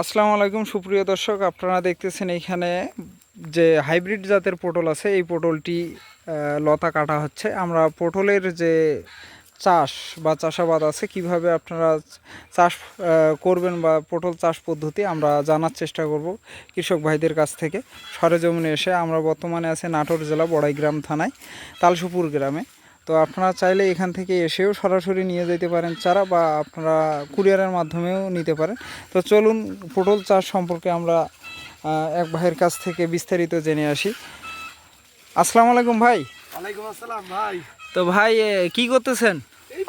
আসসালামু আলাইকুম, সুপ্রিয় দর্শক। আপনারা দেখতেছেন এইখানে যে হাইব্রিড জাতের পটল আছে। এই পটলটি লতা কাটা হচ্ছে। আমরা পটলের যে চাষ বা চাষাবাদ আছে, কীভাবে আপনারা চাষ করবেন বা পটল চাষ পদ্ধতি, আমরা জানার চেষ্টা করব কৃষক ভাইদের কাছ থেকে। সরেজমিনে এসে আমরা বর্তমানে আছি নাটোর জেলা বড়াইগ্রাম থানায় তালসুপুর গ্রামে। তো আপনারা চাইলে এখান থেকে এসেও সরাসরি নিয়ে যেতে পারেন চারা বা আপনারা কুরিয়ারের মাধ্যমেও নিতে পারেন। তো চলুন পটল চাষ সম্পর্কে আমরা এক ভাইয়ের কাছ থেকে বিস্তারিত জেনে আসি। আসসালামু আলাইকুম ভাই। ওয়ালাইকুম আসসালাম ভাই। তো ভাই কি করতেছেন?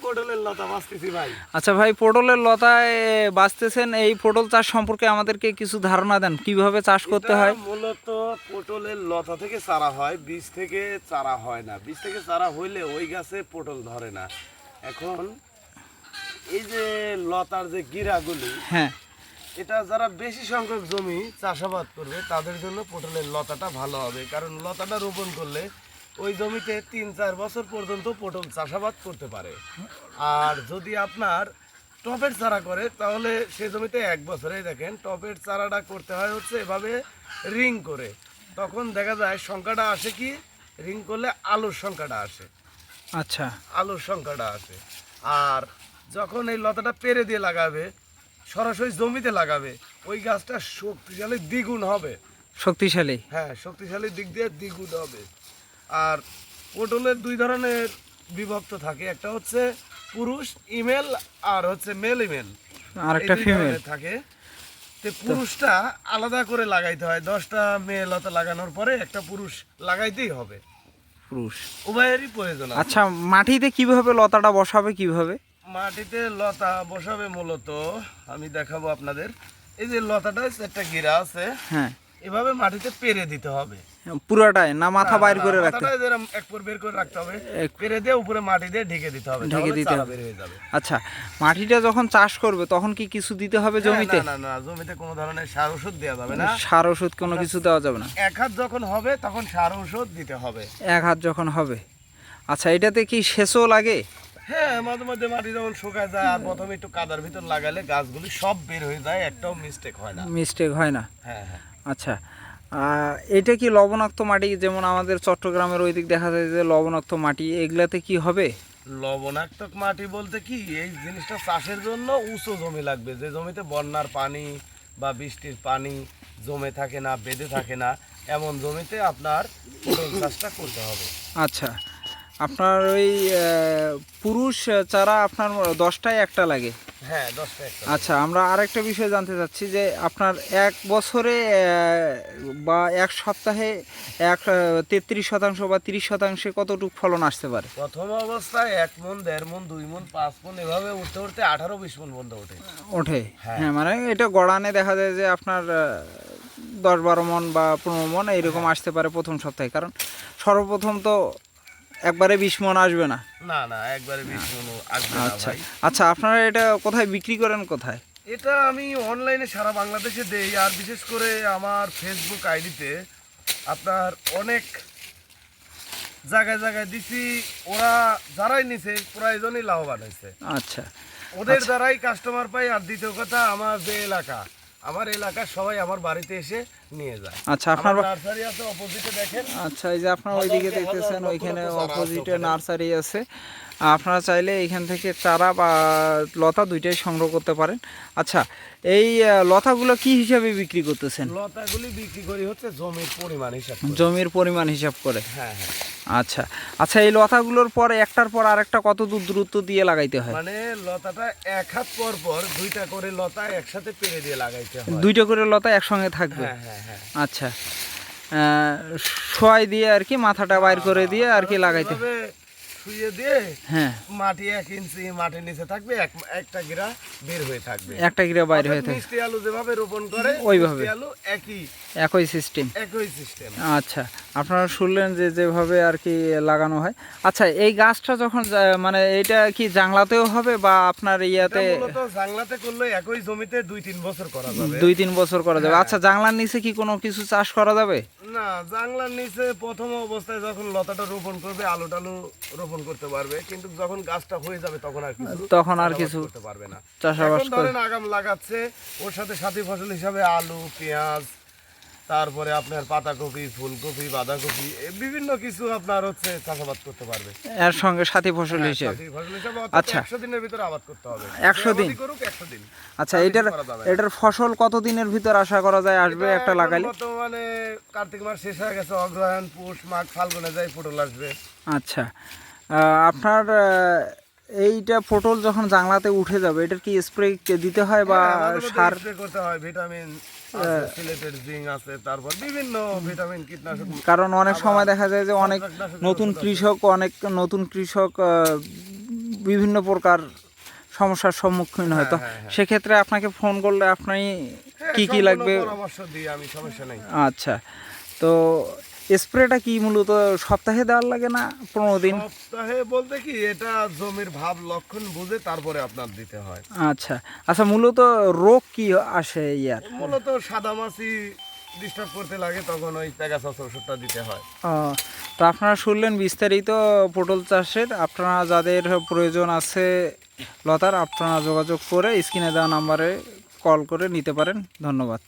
পটলের লতা বাঁচতেছি ভাই। আচ্ছা ভাই পটলের লতায় বাঁচতেছেন এই পটল চাষ সম্পর্কে আমাদেরকে কিছু ধারণা দেন কীভাবে চাষ করতে হয়? মূলত পটলের লতা থেকে চারা হয় বীজ থেকে চারা হয় না। বীজ থেকে চারা হইলে ওই গাছে পটল ধরে না। এখন এই যে লতার যে গিরাগুলি হ্যাঁ। এটা যারা বেশি সংখ্যক জমি চাষাবাদ করবে তাদের জন্য পটলের লতাটা ভালো হবে। কারণ লতাটা রোপণ করলে ওই জমিতে তিন চার বছর পর্যন্ত পটল চাষাবাদ করতে পারে। আর যদি আপনার টপের চারা করে তাহলে সে জমিতে এক বছরেই দেখেন টপের চারাটা করতে হয় হচ্ছে এভাবে রিং করে। তখন দেখা যায় সংখ্যাটা আসে কি রিং করলে আলুর সংখ্যাটা আসে। আচ্ছা। আলুর সংখ্যাটা আসে। আর যখন এই লতাটা পেরে দিয়ে লাগাবে সরাসরি জমিতে লাগাবে ওই গাছটা শক্তিশালী দ্বিগুণ হবে। শক্তিশালী? হ্যাঁ শক্তিশালী দিক দিয়ে দ্বিগুণ হবে। আর পটলের দুই ধরনের বিভক্ত থাকে। একটা হচ্ছে পুরুষ ইমেল আর হচ্ছে মেল ইমেল। আর একটা ফিমেল। থাকে। তো পুরুষটা আলাদা করে লাগাইতে হয়। দশটা মেয়ে লতা লাগানোর পরে একটা পুরুষ লাগাইতেই হবে। পুরুষ। উভয়েরই প্রয়োজন আচ্ছা মাটিতে কীভাবে লতাটা বসাবে কীভাবে? মাটিতে লতা বসাবে মূলত আমি দেখাবো আপনাদের। এই যে লতাটা একটা গিরা আছে। হ্যাঁ। এভাবে মাটিতে পেরে দিতে হবে। পুরাটাই না মাথা বাইর করে রাখতে। যেরকম এক পর বের করে রাখতে হবে পেরে দিয়ে উপরে মাটি দিয়ে ঢেকে দিতে হবে ঢেকে দিতে হবে। আচ্ছা মাটিটা যখন চাষ করবে তখন কি কিছু দিতে হবে জমিতে? হ্যাঁ, না না না জমিতে কোনো ধরনের সার ওষুধ দেওয়া যাবে না। সার ওষুধ কোনো কিছু দেওয়া যাবে না। এক হাত যখন হবে তখন সার ওষুধ দিতে হবে। এক হাত যখন হবে। আচ্ছা এটাতে কি সেচও লাগে? হ্যাঁ মাঝে মধ্যে মাটি যখন শুকায় যায় আর প্রথমে একটু কাদার ভিতর লাগালে গাছগুলি সব বের হয়ে যায় একটাও মিস্টেক হয় না। মিস্টেক হয় না। হ্যাঁ হ্যাঁ। আচ্ছা এটা কি লবণাক্ত মাটি? যেমন আমাদের চট্টগ্রামের ওই দিক দেখা যায় যে লবণাক্ত মাটি এগুলাতে কি হবে? লবণাক্ত মাটি বলতে কি এই জিনিসটা চাষের জন্য উঁচু জমি লাগবে। যে জমিতে বন্যার পানি বা বৃষ্টির পানি জমে থাকে না বেঁধে থাকে না এমন জমিতে আপনার পটল চাষটা করতে হবে। আচ্ছা আপনার ওই পুরুষ চারা আপনার দশটায় একটা লাগে। আচ্ছা আমরা আরেকটা বিষয় জানতে চাচ্ছি যে আপনার এক বছরে বা এক সপ্তাহে এক তেত্রিশ শতাংশ বা তিরিশ শতাংশে কতটুকু ফলন আসতে পারে? প্রথম অবস্থায় এক মন দেড় মন দুই মন পাঁচ মন এভাবে উঠতে উঠতে আঠারো বিশ মন বন্ধ ওঠে। ওঠে? হ্যাঁ। হ্যাঁ মানে এটা গড়ানে দেখা যায় যে আপনার দশ বারো মন বা পনেরো মন এইরকম আসতে পারে প্রথম সপ্তাহে। কারণ সর্বপ্রথম তো একবারে বিশ মন আসবে না? না না একবারে বিশ মন আসবে না আচ্ছা। ভাই। আচ্ছা আপনারা এটা কোথায় বিক্রি করেন কোথায়? এটা আমি অনলাইনে সারা বাংলাদেশে দেই আর বিশেষ করে আমার ফেসবুক আইডিতে আপনার অনেক জায়গায় জায়গায় দিছি ওরা যারাই নিছে প্রায়জনই লাভবান হয়েছে আচ্ছা। ওদের দ্বারাই কাস্টমার পাই আর দ্বিতীয় কথা আমার যে এলাকা আমার এলাকার সবাই আমার বাড়িতে এসে নিয়ে যায়। আচ্ছা আপনার নার্সারি আছে অপোজিটে দেখেন। আচ্ছা এই যে আপনার ওইদিকে দেখতেছেন ওইখানে অপোজিটে নার্সারি আছে। আপনারা চাইলে এখান থেকে চারা বা লতা দুইটাই সংগ্রহ করতে পারেন। আচ্ছা এই লতাগুলো কি হিসাবে বিক্রি করতেছেন? লতাগুলি বিক্রি করি হচ্ছে জমির পরিমাণ হিসাব জমির পরিমাণ হিসাব করে? হ্যাঁ হ্যাঁ। আচ্ছা আচ্ছা এই লতাগুলোর পর একটার পর আরেকটা কত দূর দূরত্ব দিয়ে লাগাইতে হয়? মানে লতাটা এক হাত পর পর দুইটা করে লতা একসাথে পেরে দিয়ে লাগাইতে হয়। দুইটা করে লতা একসঙ্গে থাকবে? হ্যাঁ হ্যাঁ আচ্ছা শোয়াই দিয়ে আর কি মাথাটা বাইর করে দিয়ে আর কি লাগাইতে হয়। শুয়ে দিয়ে হ্যাঁ। মাটি এক ইঞ্চি মাটির নিচে থাকবে একটা গিরা বের হয়ে থাকবে। একটা গিরা বাইর হয়ে অর্থাৎ থাকে মিষ্টি আলু যেভাবে রোপণ করে ওইভাবে। আলু একই। একই সিস্টেম একই সিস্টেম আচ্ছা আপনারা শুনলেন যে যেভাবে আর কি লাগানো হয়। আচ্ছা এই গাছটা যখন মানে এটা কি জাংলাতেও হবে বা আপনার ইয়াতে জাংলাতে করলে একই জমিতে দুই তিন বছর করা যাবে। দুই তিন বছর করা যাবে। হ্যাঁ। আচ্ছা জাংলার নিচে কি কোনো কিছু চাষ করা যাবে? না জাংলার নিচে প্রথম অবস্থায় যখন লতাটা রোপণ করবে আলু টালু রোপণ রোপণ করতে পারবে কিন্তু যখন গাছটা হয়ে যাবে তখন আর কিছু তখন আর কিছু করতে পারবে না। ধরেন আগাম লাগাচ্ছে ওর সাথে সাথী ফসল হিসাবে আলু পেঁয়াজ তারপরে আপনার পাতাকপি ফুলকপি বাঁধাকপি বিভিন্ন কিছু আপনার হচ্ছে চাষাবাদ করতে পারবে। এর সঙ্গে সাথী ফসল হিসেবে। ফসল হিসাবে আচ্ছা। একশো দিনের ভিতরে আবাদ করতে হবে। 100 দিন? করুক একশো দিন। আচ্ছা এটার। এটার ফসল কত দিনের ভিতর আশা করা যায়? আসবে একটা লাগাইলে বর্তমানে কার্তিক মাস শেষ হয়ে গেছে অগ্রহায়ণ পুষ মাঘ ফাল্গুনে যায় পটল আসবে। আচ্ছা। আপনার এইটা পটল যখন জাংলাতে উঠে যাবে এটার কি স্প্রে দিতে হয় বা হ্যাঁ, সার? করতে হয় ভিটামিন আছে তারপর বিভিন্ন ভিটামিন কীটনাশক কারণ অনেক সময় দেখা যায় যে অনেক নতুন কৃষক অনেক নতুন কৃষক বিভিন্ন প্রকার সমস্যার সম্মুখীন হয়। তো হ্যাঁ, হ্যাঁ। সেক্ষেত্রে আপনাকে ফোন করলে আপনি কি কি লাগবে? পরামর্শ দিই আমি সমস্যা নেই। আচ্ছা। তো স্প্রেটা কি মূলত সপ্তাহে দেওয়ার লাগে না পনেরো দিন? সপ্তাহে বলতে কি এটা জমির ভাব লক্ষণ বুঝে তারপরে আপনার দিতে হয়। আচ্ছা আচ্ছা মূলত রোগ কি আসে ইয়ার? মূলত সাদা মাছি ডিস্টার্ব করতে লাগে তখন ওই প্যাগাসাস ওষুধটা দিতে হয়। ও, তো আপনারা শুনলেন বিস্তারিত পটল চাষের আপনারা যাদের প্রয়োজন আছে লতার আপনারা যোগাযোগ করে স্ক্রিনে দেওয়া নাম্বারে কল করে নিতে পারেন। ধন্যবাদ।